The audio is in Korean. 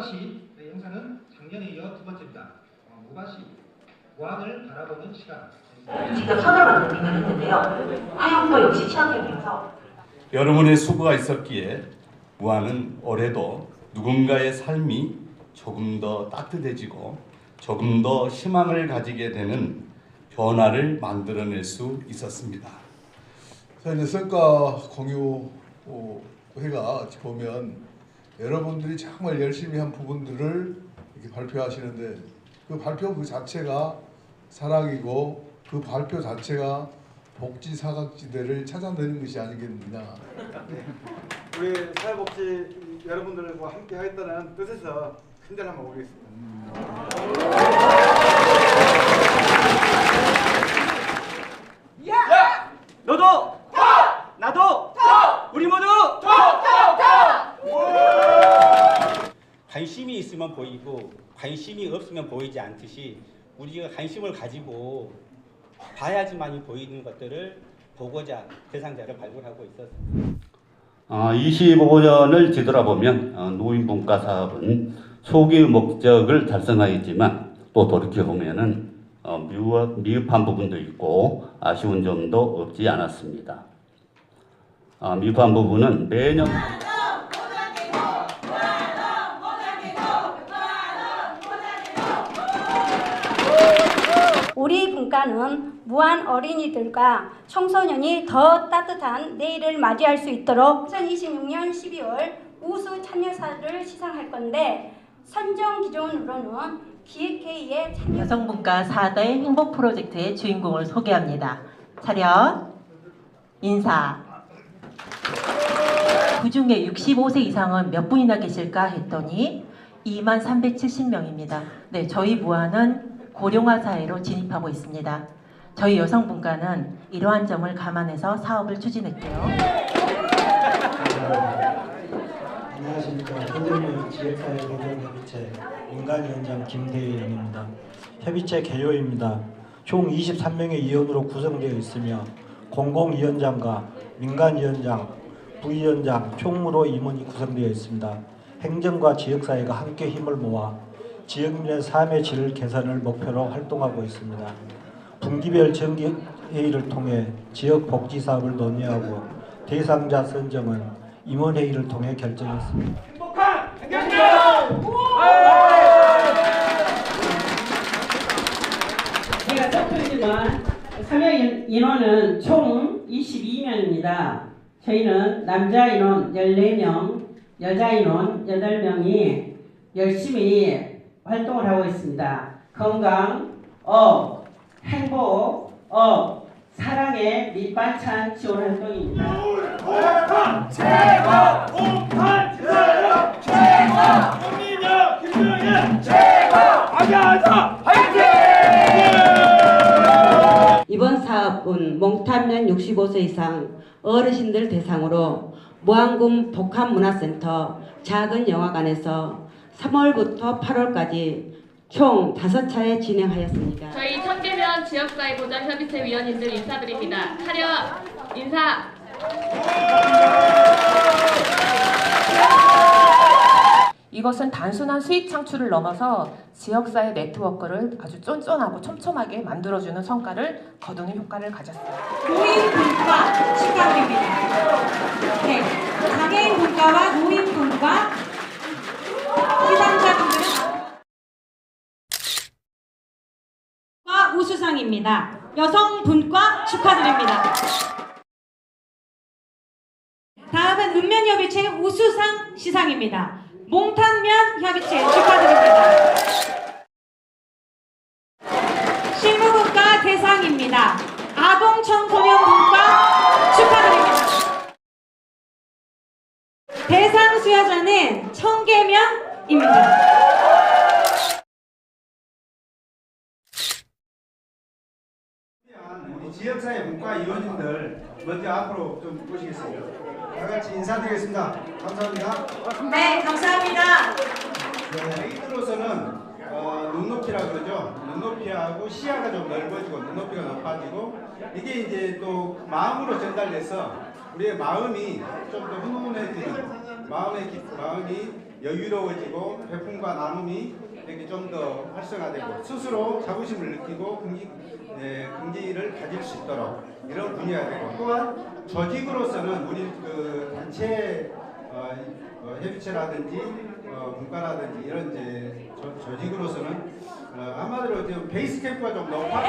무바시 네, 저희 행사는 작년에 이어 두 번째입니다. 어, 무바시 무한을 바라보는 시간. 직접 선을 만드는 했는데요. 화영도 역시 취약이면서 여러분의 수고가 있었기에 무한은 올해도 누군가의 삶이 조금 더 따뜻해지고 조금 더 희망을 가지게 되는 변화를 만들어낼 수 있었습니다. 자 이제 성과 공유회가 어, 보면 여러분들이 정말 열심히 한 부분들을 이렇게 발표하시는데 그 발표 그 자체가 사랑이고 그 발표 자체가 복지 사각지대를 찾아내는 것이 아니겠느냐. 우리 사회복지 여러분들과 함께 하겠다는 뜻에서 큰절 한번 올리겠습니다. 너도! 나도! 우리 모두 관심이 있으면 보이고 관심이 없으면 보이지 않듯이 우리가 관심을 가지고 봐야지만이 보이는 것들을 보고자 대상자를 발굴하고 있었습니다. 어, 25년을 뒤돌아보면 어, 노인분과 사업은 소기의 목적을 달성하였지만 또 돌이켜보면은 어, 미흡, 미흡한 부분도 있고 아쉬운 점도 없지 않았습니다. 어, 미흡한 부분은 매년 우리 분과는 무한 어린이들과 청소년이 더 따뜻한 내일을 맞이할 수 있도록 2026년 12월 우수 참여사를 시상할 건데 선정 기준으로는 기획회의에 참여 여성분과 4대 행복 프로젝트의 주인공을 소개합니다. 차렷, 인사. 그 중에 65세 이상은 몇 분이나 계실까 했더니 2만 370명입니다. 네, 저희 무안은 고령화 사회로 진입하고 있습니다. 저희 여성분과는 이러한 점을 감안해서 사업을 추진했고요. 안녕하십니까. 현대무역 지역사회 보존협의체 민간위원장 김대현입니다. 협의체 개요입니다. 총 23명의 위원으로 구성되어 있으며 공공위원장과 민간위원장, 부위원장, 총무로 임원이 구성되어 있습니다. 행정과 지역사회가 함께 힘을 모아 지역민의 삶의 질을 개선을 목표로 활동하고 있습니다. 분기별 정기 회의를 통해 지역 복지 사업을 논의하고 대상자 선정은 임원회의를 통해 결정했습니다. 제가 적혀있지만 참여 인- 인원은 총 22명입니다. 저희는 남자 인원 14명, 여자 인원 8명이 열심히 활동을 하고 있습니다. 건강, 업, 행복, 업, 사랑의 밑반찬 지원 활동입니다. 이번 사업은 몽탄면 65세 이상 어르신들 대상으로 무안군 복합문화센터 작은 영화관에서 3월부터 8월까지 총 5차례 진행하였습니다. 저희 청계면 지역사회 보장 협의체 위원님들 인사드립니다. 차렷 인사. 이것은 단순한 수익 창출을 넘어서 지역사회 네트워크를 아주 쫀쫀하고 촘촘하게 만들어주는 성과를 거두는 효과를 가졌습니다. 노인 분과 축하드립니다. 네, 장애인 분과와 노인 분과 시상자분들은 과 우수상입니다. 여성 분과 축하드립니다. 다음은 읍면협의체 우수상 시상입니다. 몽탄면 협의체 축하드립니다. 실무분과 대상입니다. 아동 청소년 분과 축하드립니다. 대상 수여자는 청계면입니다. 지역사회 문과 위원님들 먼저 앞으로 좀 모시겠습니다. 다 같이 인사드리겠습니다. 감사합니다. 네, 감사합니다. 네, 레이드로서는 어, 눈높이라 그러죠. 눈높이하고 시야가 좀 넓어지고 눈높이가 높아지고 이게 이제 또 마음으로 전달돼서 우리의 마음이 좀 더 훈훈해지는 마음의 기- 마음이 여유로워지고 배품과 나눔이 이렇게 좀 더 활성화되고 스스로 자부심을 느끼고 긍지, 네, 긍지를 가질 수 있도록 이런 분야가 되고 또한 조직으로서는 우리 그 단체 어, 어, 협의체라든지 어, 문과라든지 이런 이제 조, 조직으로서는 어, 한마디로 지금 베이스 캠프가 좀 높아